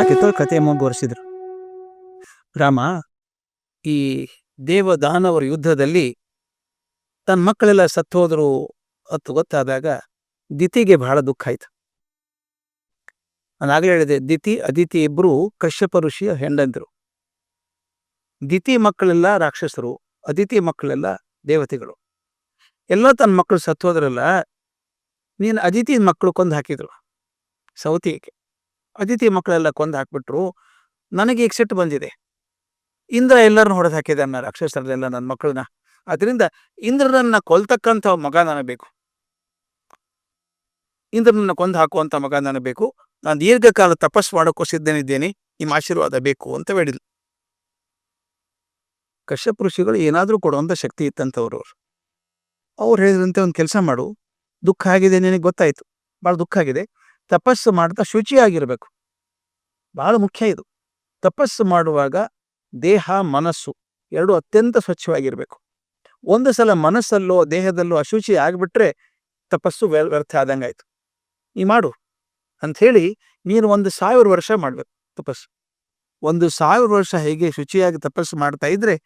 ಆಗಿತ್ತು ಕತೆ ಮುಂದುವರಿಸಿದ್ರು ರಾಮ, ಈ ದೇವದಾನವರ ಯುದ್ಧದಲ್ಲಿ ತನ್ನ ಮಕ್ಕಳೆಲ್ಲ ಸತ್ತು ಅತ್ತು ಅಂತ ಗೊತ್ತಾದಾಗ ದಿತಿಗೆ ಬಹಳ ದುಃಖ ಆಯ್ತು. ನಾನು ಆಗಲೇ ಹೇಳಿದೆ, ದಿತಿ, ಅದಿತಿ ಇಬ್ಬರು ಕಶ್ಯಪ ಋಷಿಯ ಹೆಂಡಂದ್ರು ದಿತಿ ಮಕ್ಕಳೆಲ್ಲ ರಾಕ್ಷಸರು, ಅದಿತಿ ಮಕ್ಕಳೆಲ್ಲ ದೇವತೆಗಳು. ಎಲ್ಲ ತನ್ನ ಮಕ್ಕಳು ಸತ್ತು ಹೋದ್ರಲ್ಲ ನೀನು ಅದಿತಿ ಮಕ್ಕಳು ಕೊಂದು ಹಾಕಿದ್ರು, ಸೌತಿಗೆ. ಅದಿತಿ ಮಕ್ಕಳೆಲ್ಲ ಕೊಂದು ಹಾಕ್ಬಿಟ್ರು. ನನಗೆ ಈಗ ಸಿಟ್ಟು ಬಂದಿದೆ. ಇಂದ್ರ ಎಲ್ಲರನ್ನ ಹೊಡೆದು ಹಾಕಿದೆ ಅನ್ನ ರಾಕ್ಷಸರಲ್ಲೆಲ್ಲ ನನ್ನ ಮಕ್ಕಳನ್ನ ಅದರಿಂದ ಇಂದ್ರನನ್ನ ಕೊಲ್ತಕ್ಕಂಥ ಮಗ ನನಗೆ ಬೇಕು. ಇಂದ್ರನನ್ನ ಕೊಂದು ಹಾಕುವಂಥ ಮಗ ನನಗೆ ಬೇಕು. ನಾನು ದೀರ್ಘಕಾಲ ತಪಸ್ಸು ಮಾಡೋಕ್ಕೂ ಸಿದ್ಧನಿದ್ದೇನೆ. ನಿಮ್ಮ ಆಶೀರ್ವಾದ ಬೇಕು ಅಂತ ಹೇಳಿದ್ಲು. ಕಶ್ಯಪ ಋಷಿಗಳು ಏನಾದರೂ ಕೊಡುವಂಥ ಶಕ್ತಿ ಇತ್ತಂಥವ್ರು ಅವರು. ಅವ್ರು ಹೇಳಿದ್ರಂತೆ, ಒಂದು ಕೆಲಸ ಮಾಡು. ದುಃಖ ಆಗಿದೆ, ನಿನಗೆ ಗೊತ್ತಾಯಿತು. ಭಾಳ ದುಃಖ ಆಗಿದೆ. ತಪಸ್ಸು ಮಾಡ್ತಾ ಶುಚಿಯಾಗಿರಬೇಕು. ಬಹಳ ಮುಖ್ಯ ಇದು. ತಪಸ್ಸು ಮಾಡುವಾಗ ದೇಹ, ಮನಸ್ಸು ಎರಡು ಅತ್ಯಂತ ಸ್ವಚ್ಛವಾಗಿರಬೇಕು. ಒಂದು ಸಲ ಮನಸ್ಸಲ್ಲೋ, ದೇಹದಲ್ಲೋ ಅಶುಚಿ ಆಗಿಬಿಟ್ರೆ ತಪಸ್ಸು ವ್ಯ- ವ್ಯರ್ಥ ಆದಂಗಾಯ್ತು. ನೀ ಮಾಡು. ಅಂಥೇಳಿ ನೀನು ಒಂದು ಸಾವಿರ ವರ್ಷ ಮಾಡಬೇಕು ತಪಸ್ಸು. ಒಂದು ಸಾವಿರ ವರ್ಷ ಹೇಗೆ ಶುಚಿಯಾಗಿ ತಪಸ್ಸು ಮಾಡ್ತಾ ಇದ್ರೆ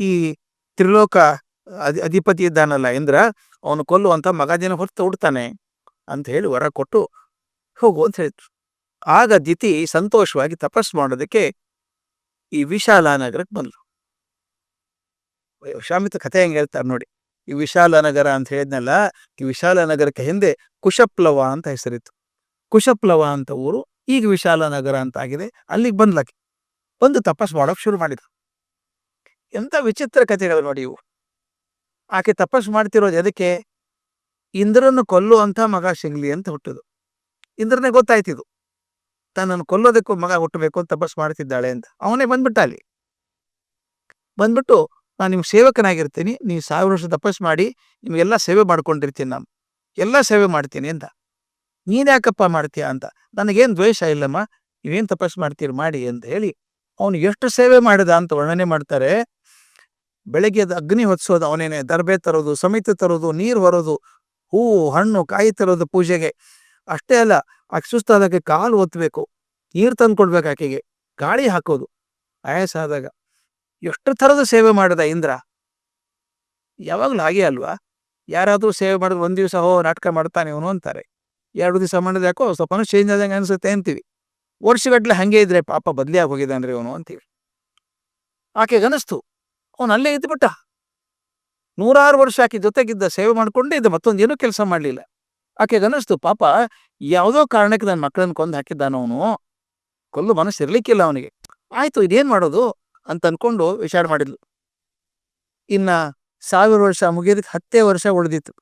ಈ ತ್ರಿಲೋಕ ಅಧಿ, ಅಧಿಪತಿ ಇದ್ದಾನಲ್ಲ ಇಂದ್ರ, ಅವನು ಕೊಲ್ಲುವಂಥ ಮಗಾದಿನ ಹೊರತು ಹುಡ್ತಾನೆ. ಅಂತ ವರ ಕೊಟ್ಟು ಹೋಗು ಅಂತ ಹೇಳಿದ್ರು. ಆಗ ದಿತಿ ಸಂತೋಷವಾಗಿ ತಪಸ್ಸು ಮಾಡೋದಕ್ಕೆ ಈ ವಿಶಾಲ ನಗರಕ್ಕೆ ಬಂದ್ಲು ವಿಶಾಮಿತ ಕಥೆ ಹೆಂಗೆ ಹೇಳ್ತಾರೆ ನೋಡಿ. ಈ ವಿಶಾಲ ನಗರ ಅಂತ ಹೇಳಿದ್ನಲ್ಲ, ಈ ವಿಶಾಲ ನಗರಕ್ಕೆ ಹಿಂದೆ ಕುಶಪ್ಲವ ಅಂತ ಹೆಸರಿತ್ತು. ಕುಶಪ್ಲವ ಅಂತ ಊರು ಈಗ ವಿಶಾಲ ನಗರ ಅಂತ ಆಗಿದೆ. ಅಲ್ಲಿಗೆ ಬಂದ್ಲಾಕಿ ಬಂದು ತಪಸ್ ಮಾಡೋಕೆ ಶುರು ಮಾಡಿದ್ರು. ಎಂತ ವಿಚಿತ್ರ ಕಥೆಗಳು ನೋಡಿ ಇವು. ಆಕೆ ತಪಸ್ ಮಾಡ್ತಿರೋದು ಎದಕ್ಕೆ? ಇಂದ್ರನ್ನು ಕೊಲ್ಲುವಂತ ಮಗ ಸಿಗ್ಲಿ ಅಂತ ಹುಟ್ಟುದು. ಇಂದ್ರನೇ ಗೊತ್ತಾಯ್ತಿದು. ತನ್ನನ್ನು ಕೊಲ್ಲೋದಕ್ಕೂ ಮಗ ಹುಟ್ಟಬೇಕು ಅಂತ ತಪಸ್ ಮಾಡ್ತಿದ್ದಾಳೆ ಅಂತ. ಅವನೇ ಬಂದ್ಬಿಟ್ಟ ಅಲ್ಲಿ. ಬಂದ್ಬಿಟ್ಟು ನಾನು ನಿಮ್ ಸೇವಕನಾಗಿರ್ತೀನಿ, ನೀವು ಸಾವಿರ ವರ್ಷ ತಪಸ್ ಮಾಡಿ, ನಿಮ್ಗೆಲ್ಲ ಸೇವೆ ಮಾಡ್ಕೊಂಡಿರ್ತೀನಿ ನಾನು. ಎಲ್ಲ ಸೇವೆ ಮಾಡ್ತೀನಿ ಅಂತ ನೀನ್ ಯಾಕಪ್ಪ ಮಾಡ್ತೀಯ ಅಂತ. ನನಗೇನು ದ್ವೇಷ ಇಲ್ಲಮ್ಮ, ನೀವೇನು ತಪಸ್ ಮಾಡ್ತೀರಿ, ಮಾಡಿ ಅಂತ ಹೇಳಿ ಅವನು ಎಷ್ಟು ಸೇವೆ ಮಾಡಿದ ಅಂತ ವರ್ಣನೆ ಮಾಡ್ತಾರೆ. ಬೆಳಗ್ಗೆ ಅಗ್ನಿ ಹೊತ್ಸೋದು ಅವನೇನೆ ದರ್ಬೆ ತರೋದು, ಸಮಿತಿ ತರೋದು, ನೀರು ಹೊರೋದು ಹೂವು ಹಣ್ಣು, ಕಾಯಿ ತರೋದು ಪೂಜೆಗೆ. ಅಷ್ಟೇ ಅಲ್ಲ ಆಕೆ ಸುಸ್ತಾದಾಗ ಕಾಲು ಒತ್ತಬೇಕು ನೀರು ತಂದು ಕೊಡ್ಬೇಕು ಆಕೆಗೆ. ಗಾಳಿ ಹಾಕೋದು. ಆಯಾಸ ಆದಾಗ. ಎಷ್ಟು ಥರದ ಸೇವೆ ಮಾಡಿದ ಇಂದ್ರ? ಯಾವಾಗಲೂ ಹಾಗೆ ಅಲ್ವಾ? ಯಾರಾದ್ರೂ ಸೇವೆ ಮಾಡಿದ್ರೆ ಒಂದ್ ದಿವಸ ಹೋ, ನಾಟಕ ಮಾಡ್ತಾನೆ ಇವನು ಅಂತಾರೆ. ಎರಡು ದಿವಸ ಮಾಡಿದ್ರೆ ಯಾಕೋ ಸ್ವಲ್ಪ ಚೇಂಜ್ ಆದಂಗೆ ಅನ್ಸುತ್ತೆ ಅಂತೀವಿ. ವರ್ಷಗಟ್ಲೆ ಹಂಗೆ ಇದ್ರೆ ಪಾಪ ಬದಲಿ ಆಗಿ ಹೋಗಿದ್ದಾನ್ರಿ ಅವನು ಅಂತೀವಿ. ಆಕೆಗೆ ಅನಿಸ್ತು. ಅವನು ಅಲ್ಲೇ ಇದ್ಬಿಟ್ಟ. ನೂರಾರು ವರ್ಷ ಆಕೆ ಜೊತೆಗಿದ್ದ, ಸೇವೆ ಮಾಡ್ಕೊಂಡೇ ಇದ್ದ, ಮತ್ತೊಂದು ಏನೂ ಕೆಲಸ ಮಾಡಲಿಲ್ಲ. ಆಕೆಗೆ ಅನಿಸ್ತು ಪಾಪ ಯಾವುದೋ ಕಾರಣಕ್ಕೆ ನನ್ನ ಮಕ್ಕಳನ್ನ ಕೊಂದು ಹಾಕಿದ್ದಾನ ಅವನು, ಕೊಲ್ಲು ಮನಸ್ಸು ಇರ್ಲಿಕ್ಕಿಲ್ಲ ಅವನಿಗೆ. ಆಯ್ತು, ಇದೇನ್ ಮಾಡೋದು? ಅಂತ ಅನ್ಕೊಂಡು ವಿಚಾರ ಮಾಡಿದ್ಲು. ಇನ್ನ ಸಾವಿರ ವರ್ಷ ಮುಗಿಯೋದಕ್ಕೆ ಹತ್ತೇ ವರ್ಷ ಉಳಿದಿತ್ತು.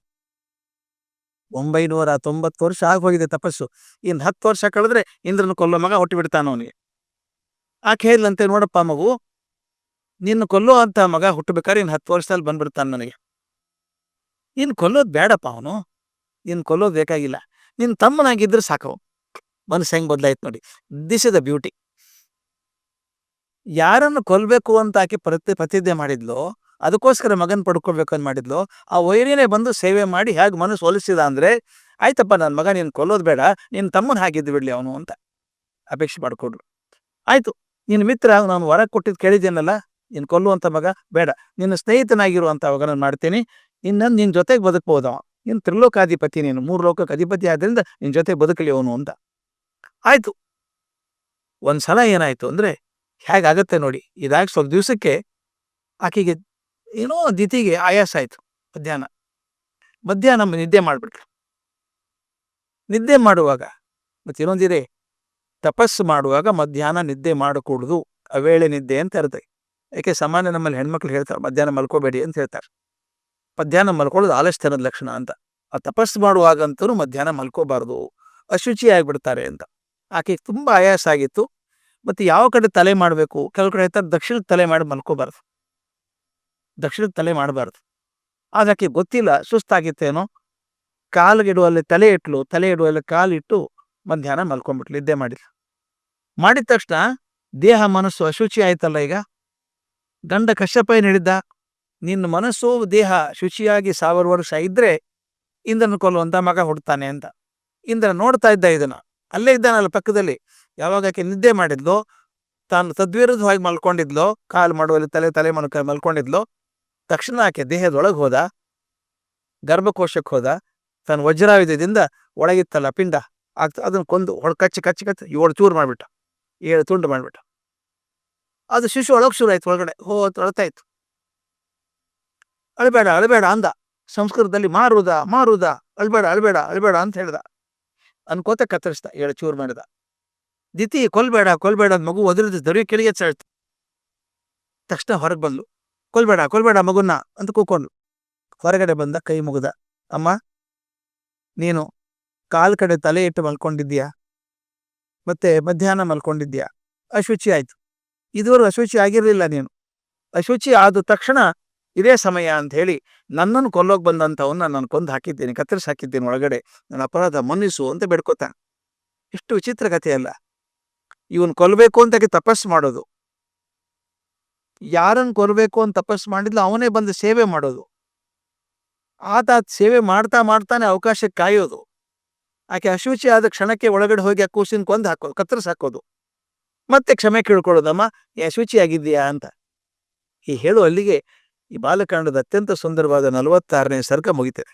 ಒಂಬೈನೂರ ತೊಂಬತ್ತು ವರ್ಷ ಆಗೋಗಿದೆ ತಪಸ್ಸು. ಇನ್ ಹತ್ತು ವರ್ಷ ಕಳೆದ್ರೆ ಇಂದ್ರನ ಕೊಲ್ಲೋ ಮಗ ಹೊಟ್ಟಿ ಬಿಡ್ತಾನ ಅವನಿಗೆ. ಆಕೆ ಹೇಳಿದಂತೆ, ನೋಡಪ್ಪ ಮಗು, ನಿನ್ನ ಕೊಲ್ಲೋ ಅಂತ ಮಗ ಹುಟ್ಟಬೇಕಾದ್ರೆ ಇನ್ ಹತ್ತು ವರ್ಷದಲ್ಲಿ ಬಂದ್ಬಿಡ್ತಾನೆ ನನಗೆ. ಇನ್ನು ಕೊಲ್ಲೋದು ಬೇಡಪ್ಪ ಅವನು. ಇನ್ ಕೊಲ್ಲೋದು ಬೇಕಾಗಿಲ್ಲ. ನಿನ್ನ ತಮ್ಮನಾಗಿದ್ರೆ ಸಾಕು. ಮನಸ್ಸು ಹೆಂಗೆ ಬದಲಾಯ್ತು ನೋಡಿ. ದಿಸ್ ಇಸ್ ದ ಬ್ಯೂಟಿ ಯಾರನ್ನು ಕೊಲ್ಲಬೇಕು ಅಂತ ಆಕೆ ಪ್ರತಿ, ಪ್ರತಿಜ್ಞೆ ಮಾಡಿದ್ಲು, ಅದಕ್ಕೋಸ್ಕರ ಮಗನ ಪಡ್ಕೋಬೇಕು ಅಂತ ಮಾಡಿದ್ಲು, ಆ ವೈರಿನೇ ಬಂದು ಸೇವೆ ಮಾಡಿ ಹೇಗೆ ಮನಸ್ಸು ಒಲಿಸಿದ ಅಂದರೆ, ಆಯ್ತಪ್ಪ ನನ್ನ ಮಗ ನೀನು ಕೊಲ್ಲೋದು ಬೇಡ. ನಿನ್ನ ತಮ್ಮನ ಹಾಗಿದ್ದು ಬಿಡಲಿ ಅವನು ಅಂತ ಅಪೇಕ್ಷೆ ಮಾಡಿಕೊಡ್ರು. ಆಯಿತು ನಿನ್ನ ಮಿತ್ರ ನಾನು ವರ ಕೊಟ್ಟಿದ್ದು ಕೇಳಿದ್ದೇನಲ್ಲ ನೀನು ಕೊಲ್ಲುವಂಥ ಮಗ ಬೇಡ. ನಿನ್ನ ಸ್ನೇಹಿತನಾಗಿರುವಂಥ ಮಗನನ್ನು ಮಾಡ್ತೀನಿ. ಇನ್ನೊಂದು ನಿನ್ನ ಜೊತೆಗೆ ಬದುಕ್ಬೋದು ಅವ. ನೀನು ತ್ರಿಲೋಕಾಧಿಪತಿ, ನೀನು ಮೂರು ಲೋಕಕ್ಕೆ ಅಧಿಪತಿ ಆದ್ದರಿಂದ ನಿನ್ನ ಜೊತೆ ಬದುಕಲಿ ಅವನು ಅಂತ. ಆಯಿತು. ಒಂದು ಸಲ ಏನಾಯಿತು ಅಂದರೆ, ಹೇಗಾಗತ್ತೆ ನೋಡಿ, ಇದಾಗಿ ಸ್ವಲ್ಪ ದಿವಸಕ್ಕೆ ಆಕೆಗೆ ಏನೋ ದಿತಿಗೆ ಆಯಾಸ ಆಯಿತು ಮಧ್ಯಾಹ್ನ. ಮಧ್ಯಾಹ್ನ ನಿದ್ದೆ ಮಾಡಿಬಿಟ್ರು ನಿದ್ದೆ ಮಾಡುವಾಗ, ಮತ್ತು ಇನ್ನೊಂದಿದೆ, ತಪಸ್ಸು ಮಾಡುವಾಗ ಮಧ್ಯಾಹ್ನ ನಿದ್ದೆ ಮಾಡಕೂಡುದು ಅವೇಳೆ ನಿದ್ದೆ ಅಂತ ಇರುತ್ತೆ. ಯಾಕೆ ಸಾಮಾನ್ಯ ನಮ್ಮಲ್ಲಿ ಹೆಣ್ಮಕ್ಳು ಹೇಳ್ತಾರೆ, ಮಧ್ಯಾಹ್ನ ಮಲ್ಕೋಬೇಡಿ ಅಂತ ಹೇಳ್ತಾರೆ. ಮಧ್ಯಾಹ್ನ ಮಲ್ಕೊಳ್ಳೋದು ಆಲಸ್ಯನದ ಲಕ್ಷಣ ಅಂತ. ಆ ತಪಸ್ಸು ಮಾಡುವಾಗಂತೂ ಮಧ್ಯಾಹ್ನ ಮಲ್ಕೋಬಾರ್ದು ಅಶುಚಿ ಆಗಿಬಿಡ್ತಾರೆ ಅಂತ. ಆಕೆಗೆ ತುಂಬಾ ಆಯಾಸ ಆಗಿತ್ತು ಮತ್ತೆ ಯಾವ ಕಡೆ ತಲೆ ಮಾಡಬೇಕು? ಕೆಲವು ಕಡೆ ಹೇಳ್ತಾರೆ ದಕ್ಷಿಣಕ್ಕೆ ತಲೆ ಮಾಡಿ ಮಲ್ಕೋಬಾರ್ದು. ದಕ್ಷಿಣಕ್ಕೆ ತಲೆ ಮಾಡಬಾರ್ದು. ಆದರೆ ಆಕೆ ಗೊತ್ತಿಲ್ಲ, ಸುಸ್ತಾಗಿತ್ತೇನೋ? ಕಾಲಿಗಿಡುವಲ್ಲಿ ತಲೆ ಇಟ್ಲು, ತಲೆ ಇಡುವಲ್ಲಿ ಕಾಲಿಟ್ಟು ಮಧ್ಯಾಹ್ನ ಮಲ್ಕೊಂಡ್ಬಿಟ್ಲು ಇದ್ದೇ ಮಾಡಿಲ್ಲ ಮಾಡಿದ ತಕ್ಷಣ ದೇಹ ಮನಸ್ಸು ಅಶುಚಿ ಆಯ್ತಲ್ಲ ಈಗ? ಗಂಡ ಕಶ್ಯಪ ಏನು ಹೇಳಿದ್ದ ನಿನ್ನ ಮನಸ್ಸು, ದೇಹ ಶುಚಿಯಾಗಿ ಸಾವಿರ ವರ್ಷ ಇದ್ರೆ ಇಂದ್ರನ ಕೊಲ್ಲುವಂತ ಮಗ ಹುಡ್ತಾನೆ ಅಂತ. ಇಂದ್ರ ನೋಡ್ತಾ ಇದ್ದ ಇದನ್ನ. ಅಲ್ಲೇ ಇದ್ದಾನಲ್ಲ ಪಕ್ಕದಲ್ಲಿ. ಯಾವಾಗ ಆಕೆ ನಿದ್ದೆ ಮಾಡಿದ್ಲು, ತಾನು ತದ್ವಿರುದ್ಧವಾಗಿ ಮಲ್ಕೊಂಡಿದ್ಲು, ಕಾಲು ಮಾಡುವಲ್ಲಿ ತಲೆ ತಲೆ ಮಲ್ಕ ಮಲ್ಕೊಂಡಿದ್ಲು, ತಕ್ಷಣ ಆಕೆ ದೇಹದೊಳಗೆ ಹೋದ. ಗರ್ಭಕೋಶಕ್ಕೆ ಹೋದ. ತನ್ನ ವಜ್ರಾಯುಧದಿಂದ ಒಳಗಿತ್ತಲ್ಲ ಪಿಂಡ. ಆಗ್ತಾ ಅದನ್ನ ಕೊಂದು ಕಚ್ಚಿ ಕಚ್ಚಿ ಕಚ್ಚಿ ಏಳು ಚೂರು ಮಾಡಿಬಿಟ್ಟ. ಏಳು ತುಂಡು ಮಾಡಿಬಿಟ್ಟ. ಅದು ಶಿಶು ಒಳಗೆ ಶುರು ಆಯ್ತು ಒಳಗಡೆ. ಹೋ ಅಂತ ಇತ್ತು ಅಳಬೇಡ, ಅಳ್ಬೇಡ ಅಂದ. ಸಂಸ್ಕೃತದಲ್ಲಿ ಮಾರುದ ಮಾರುದ, ಅಳ್ಬೇಡ ಅಳ್ಬೇಡ ಅಳ್ಬೇಡ ಅಂತ ಹೇಳ್ದ. ಅನ್ಕೋತ ಕತ್ತರಿಸ್ದ ಏಳು ಚೂರು ಮಾಡಿದ. ದಿತಿ ಕೊಲ್ಬೇಡ ಕೊಲ್ಬೇಡ ಮಗು ಒದರಿದ ದರ್ವಿ ಕೆಳಗೆ ಚಳ್ತ ತಕ್ಷಣ ಹೊರಗೆ ಬಂದ್ಲು. ಕೊಲ್ಬೇಡ ಕೊಲ್ಬೇಡ ಮಗುನ್ನ ಅಂತ ಕೂಕೊಂಡ್ಲು. ಹೊರಗಡೆ ಬಂದ ಕೈ ಮುಗಿದ. ಅಮ್ಮ, ನೀನು ಕಾಲ್ ಕಡೆ ತಲೆ ಇಟ್ಟು ಮಲ್ಕೊಂಡಿದ್ದೀಯಾ? ಮತ್ತೆ ಮಧ್ಯಾಹ್ನ ಮಲ್ಕೊಂಡಿದ್ಯಾ ಅಶುಚಿ ಆಯ್ತು. ಇದುವರೆಗೂ ಅಶುಚಿ ಆಗಿರಲಿಲ್ಲ ನೀನು. ಅಶುಚಿ ಆದ ತಕ್ಷಣ ಇದೇ ಸಮಯ ಅಂತ ಹೇಳಿ ನನ್ನನ್ನು ಕೊಲ್ಲೋಗ್ ಬಂದಂಥವನ್ನ ನಾನು ಕೊಂದು ಹಾಕಿದ್ದೀನಿ, ಕತ್ತರಿಸಿ ಹಾಕಿದ್ದೀನಿ ಒಳಗಡೆ. ನನ್ನ ಅಪರಾಧ ಮನ್ನಿಸು ಅಂತ ಬೇಡ್ಕೋತಾನೆ ಎಷ್ಟು ವಿಚಿತ್ರ ಕಥೆ ಅಲ್ಲ. ಇವನ್ ಕೊಲ್ಲಬೇಕು ಅಂತ ತಪಸ್ಸು ಮಾಡೋದು. ಯಾರನ್ನು ಕೊಲ್ಲಬೇಕು ಅಂತ ತಪಸ್ಸು ಮಾಡಿದ್ಲು ಅವನೇ ಬಂದು ಸೇವೆ ಮಾಡೋದು. ಆತ ಸೇವೆ ಮಾಡ್ತಾ ಮಾಡ್ತಾನೆ ಅವಕಾಶಕ್ಕೆ ಕಾಯೋದು. ಆಕೆ ಅಶುಚಿ ಆದ ಕ್ಷಣಕ್ಕೆ ಒಳಗಡೆ ಹೋಗಿ ಆ ಕೂಸಿನ ಕೊಂದು ಹಾಕೋದು ಕತ್ತರಿಸಿ ಹಾಕೋದು. ಮತ್ತೆ ಕ್ಷಮೆ ಕೇಳ್ಕೊಳ್ಳೋದಮ್ಮ ಆಗಿದ್ದೀಯಾ ಅಂತ. ಈ ಹೇಳು ಅಲ್ಲಿಗೆ ಈ ಬಾಲಕಾಂಡದ ಅತ್ಯಂತ ಸುಂದರವಾದ ನಲವತ್ತಾರನೇ ಸರ್ಗ ಮುಗಿತದೆ.